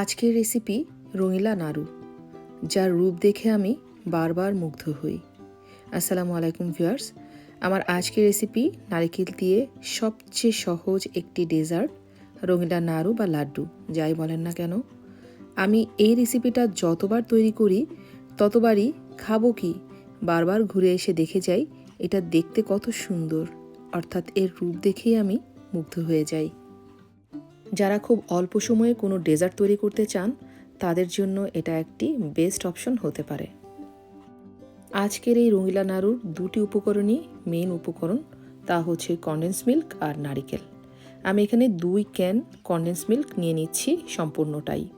আজকের রেসিপি রঙিলা নাড়ু, যার রূপ দেখে আমি বারবার মুগ্ধ হই। আসসালামু আলাইকুম ভিউয়ার্স আমার আজকের রেসিপি নারিকেল দিয়ে সবচেয়ে সহজ একটি ডেজার্ট রঙিলা নাড়ু বা লাড্ডু, যাই বলেন না কেন। আমি এই রেসিপিটা যতবার তৈরি করি, ততবারই খাব কি, বারবার ঘুরে এসে দেখে যাই, এটা দেখতে কত সুন্দর, অর্থাৎ এর রূপ দেখেই আমি মুগ্ধ হয়ে যাই। যারা খুব অল্প সময়ে কোনো ডেজার্ট তৈরি করতে চান, তাদের জন্য এটা একটি বেস্ট অপশন হতে পারে। আজকের এই রঙিলা নাড়ুর দুটি উপকরণই মেন উপকরণ, তা হচ্ছে কন্ডেন্স মিল্ক আর নারিকেল। আমি এখানে দুই ক্যান কন্ডেন্স মিল্ক নিয়ে নিচ্ছি সম্পূর্ণটাই।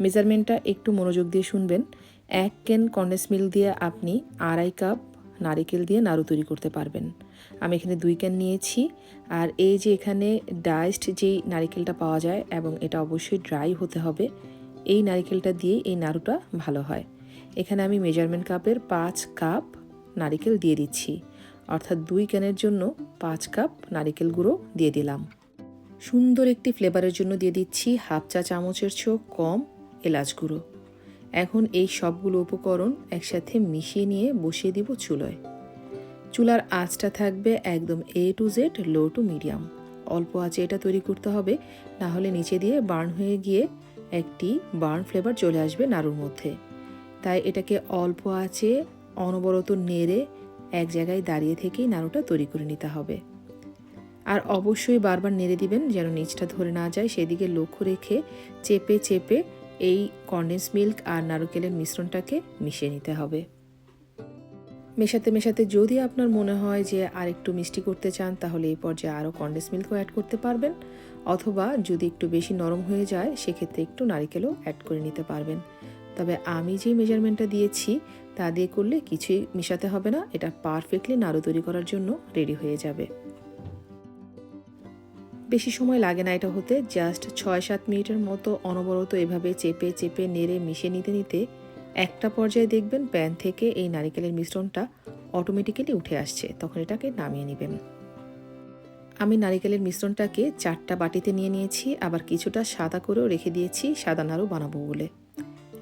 মেজারমেন্টটা একটু মনোযোগ দিয়ে শুনবেন। এক ক্যান কন্ডেন্স মিল্ক দিয়ে আপনি আড়াই কাপ নারিকেল দিয়ে নাড়ু তৈরি করতে পারবেন। আমি এখানে দুই ক্যান নিয়েছি। আর এই যে এখানে ডাইসড যেই নারিকেলটা পাওয়া যায় এবং এটা অবশ্যই ড্রাই হতে হবে, এই নারিকেলটা দিয়ে এই নাড়ুটা ভালো হয়। এখানে আমি মেজারমেন্ট কাপের পাঁচ কাপ নারিকেল দিয়ে দিচ্ছি। অর্থাৎ দুই ক্যানের জন্য পাঁচ কাপ নারিকেল গুঁড়ো দিয়ে দিলাম। সুন্দর একটি ফ্লেভারের জন্য দিয়ে দিচ্ছি হাফ চা চামচের চেয়েও কম এলাচ গুঁড়ো। এখন এই সবগুলো উপকরণ একসাথে মিশিয়ে নিয়ে বসিয়ে দিব চুলোয়। চুলার আঁচটা থাকবে একদম A to Z low to medium অল্প আঁচে এটা তৈরি করতে হবে, না হলে নিচে দিয়ে বার্ন হয়ে গিয়ে একটি বার্ন ফ্লেভার চলে আসবে নাড়ুর মধ্যে। তাই এটাকে অল্প আঁচে অনবরত নেড়ে এক জায়গায় দাঁড়িয়ে থেকেই নাড়ুটা তৈরি করে নিতে হবে। আর অবশ্যই বারবার নেড়ে দিবেন যেন নিচটা ধরে না যায়, সেদিকে লক্ষ্য রেখে চেপে চেপে এই কন্ডেন্স মিল্ক আর নারকেলের মিশ্রণটাকে মিশিয়ে নিতে হবে। মেশাতে মেশাতে যদি আপনার মনে হয় যে আর একটু মিষ্টি করতে চান, তাহলে এই পর্যায়ে আরও কন্ডেন্স মিল্কও অ্যাড করতে পারবেন। অথবা যদি একটু বেশি নরম হয়ে যায়, সেক্ষেত্রে একটু নারিকেলও অ্যাড করে নিতে পারবেন। তবে আমি যে মেজারমেন্টটা দিয়েছি, তা দিয়ে করলে কিছুই মিশাতে হবে না। এটা পারফেক্টলি নাড়ু তৈরি করার জন্য রেডি হয়ে যাবে। বেশি সময় লাগে না এটা হতে। জাস্ট ছয় সাত মিনিটের মতো অনবরত এভাবে চেপে চেপে, নেড়ে মিশে নিতে নিতে একটা পর্যায়ে দেখবেন প্যান থেকে এই নারিকেলের মিশ্রণটা অটোমেটিক্যালি উঠে আসছে। তখন এটাকে নামিয়ে নেবেন। আমি নারিকেলের মিশ্রণটাকে চারটা বাটিতে নিয়ে নিয়েছি, আবার কিছুটা সাদা করেও রেখে দিয়েছি, সাদা নাড়ু বানাবো বলে।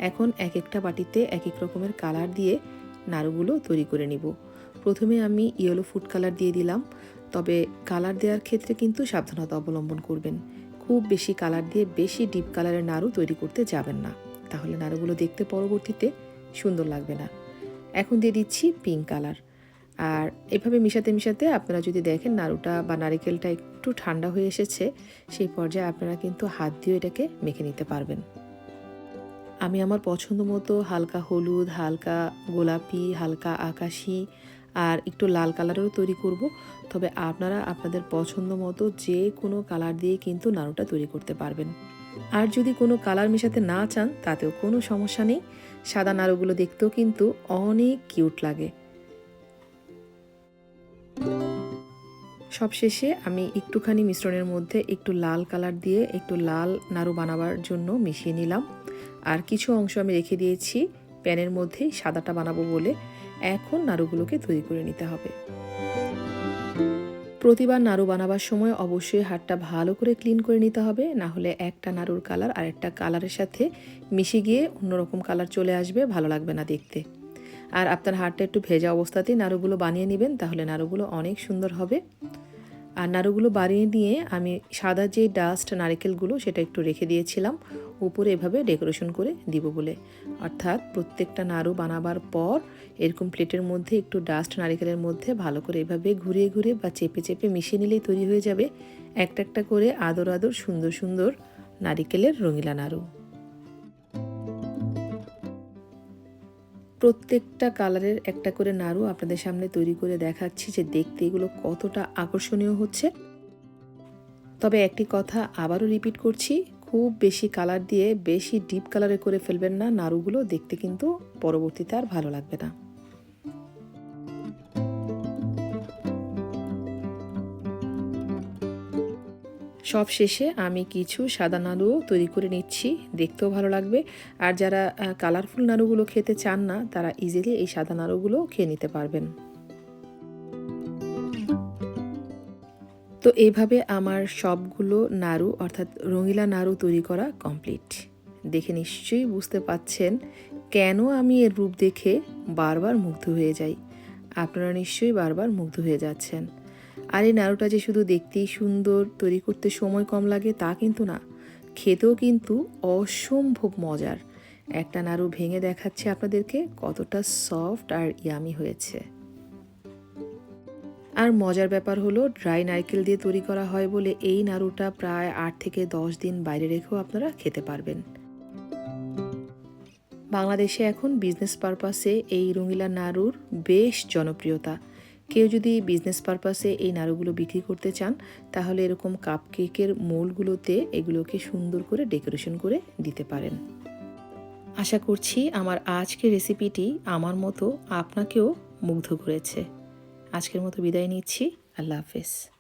এখন এক একটা বাটিতে এক এক রকমের কালার দিয়ে নাড়ুগুলো তৈরি করে নিব। প্রথমে আমি ইয়েলো ফুড কালার দিয়ে দিলাম। তবে কালার দেওয়ার ক্ষেত্রে কিন্তু সাবধানতা অবলম্বন করবেন। খুব বেশি কালার দিয়ে বেশি ডিপ কালারের নাড়ু তৈরি করতে যাবেন না। তাহলে নাড়ুগুলো দেখতে পরবর্তীতে সুন্দর লাগবে না। এখন দিয়ে দিচ্ছি পিঙ্ক কালার আর এভাবে মিশাতে মিশাতে আপনারা যদি দেখেন নাড়ুটা বা নারিকেলটা একটু ঠান্ডা হয়ে এসেছে, সেই পর্যায়ে আপনারা কিন্তু হাত দিয়ে এটাকে মেখে নিতে পারবেন। আমি আমার পছন্দ মতো হালকা হলুদ, হালকা গোলাপি, হালকা আকাশি আর একটু লাল কালারেরও তৈরি করব। তবে আপনারা আপনাদের পছন্দ মতো যে কোনো কালার দিয়ে কিন্তু নাড়ুটা তৈরি করতে পারবেন। আর যদি কোনো কালার মেশাতে না চান, তাতেও কোনো সমস্যা নেই। সাদা নাড়ুগুলো দেখতেও কিন্তু অনেক কিউট লাগে। সবশেষে আমি একটুখানি মিশ্রণের মধ্যে একটু লাল কালার দিয়ে একটু লাল নাড়ু বানাবার জন্য মিশিয়ে নিলাম। আর কিছু অংশ আমি রেখে দিয়েছি। প্যানের মধ্যেই সাদাটা বানাবো বলে। এখন নাড়ুগুলোকে তৈরি করে নিতে হবে। প্রতিবার নাড়ু বানাবার সময় অবশ্যই হাতটা ভালো করে ক্লিন করে নিতে হবে, না হলে একটা নাড়ুর কালার আর একটা কালারের সাথে মিশে গিয়ে অন্যরকম কালার চলে আসবে, ভালো লাগবে না দেখতে। আর আপনার হাতটা একটু ভেজা অবস্থাতেই নাড়ুগুলো বানিয়ে নেবেন, তাহলে নাড়ুগুলো অনেক সুন্দর হবে। আর নাড়ুগুলো বানিয়ে নিয়ে আমি সাদা যে ডাস্ট নারিকেলগুলো সেটা একটু রেখে দিয়েছিলাম, উপরে এভাবে ডেকোরেশন করে দিব বলে। অর্থাৎ প্রত্যেকটা নাড়ু বানাবার পর এরকম প্লেটের মধ্যে একটু ডাস্ট নারিকেলের মধ্যে ভালো করে এভাবে ঘুরিয়ে ঘুরিয়ে বা চেপে চেপে মিশিয়ে নিলেই তৈরি হয়ে যাবে। একটা একটা করে আদর আদর সুন্দর সুন্দর নারিকেলের রঙিলা নাড়ু। প্রত্যেকটা কালারের একটা করে নাড়ু আপনাদের সামনে তৈরি করে দেখাচ্ছি যে দেখতে এগুলো কতটা আকর্ষণীয় হচ্ছে। তবে একটি কথা আবারও রিপিট করছি, খুব বেশি কালার দিয়ে বেশি ডিপ কালারে করে ফেলবেন না নাড়ুগুলো, দেখতে কিন্তু পরবর্তীতে আর ভালো লাগবে না। সব শেষে আমি কিছু সাদা নাড়ুও তৈরি করে নিচ্ছি। দেখতেও ভালো লাগবে। আর যারা কালারফুল নাড়ুগুলো খেতে চান না, তারা ইজিলি এই সাদা নাড়ুগুলো খেয়ে নিতে পারবেন। তো এইভাবে আমার সবগুলো নাড়ু, অর্থাৎ রঙিলা নাড়ু তৈরি করা কমপ্লিট দেখে নিশ্চয়ই বুঝতে পাচ্ছেন কেন আমি এর রূপ দেখে বারবার মুগ্ধ হয়ে যাই। আপনারা নিশ্চয়ই বারবার মুগ্ধ হয়ে যাচ্ছেন। আর এই নাড়ুটা যে শুধু দেখতেই সুন্দর, তৈরি করতে সময় কম লাগে তা কিন্তু না। খেতেও কিন্তু অসম্ভব মজার। একটা নাড়ু ভেঙে দেখাচ্ছে আপনাদেরকে কতটা সফট আর ইয়ামি হয়েছে। আর মজার ব্যাপার হলো, ড্রাই নারকেল দিয়ে তৈরি করা হয় বলে এই নাড়ুটা প্রায় আট থেকে দশ দিন বাইরে রেখেও আপনারা খেতে পারবেন। বাংলাদেশে এখন বিজনেস পারপাসে এই রঙিলা নাড়ুর বেশ জনপ্রিয়তা। কেউ যদি বিজনেস পারপাসে এই নাড়ুগুলো বিক্রি করতে চান, তাহলে এরকম কাপ কেকের মোলগুলোতে এগুলোকে সুন্দর করে ডেকোরেশন করে দিতে পারেন। আশা করছি আমার আজকের রেসিপিটি আমার মতো আপনাকেও মুগ্ধ করেছে। আজকের মতো বিদায় নিচ্ছি। আল্লাহ হাফেজ।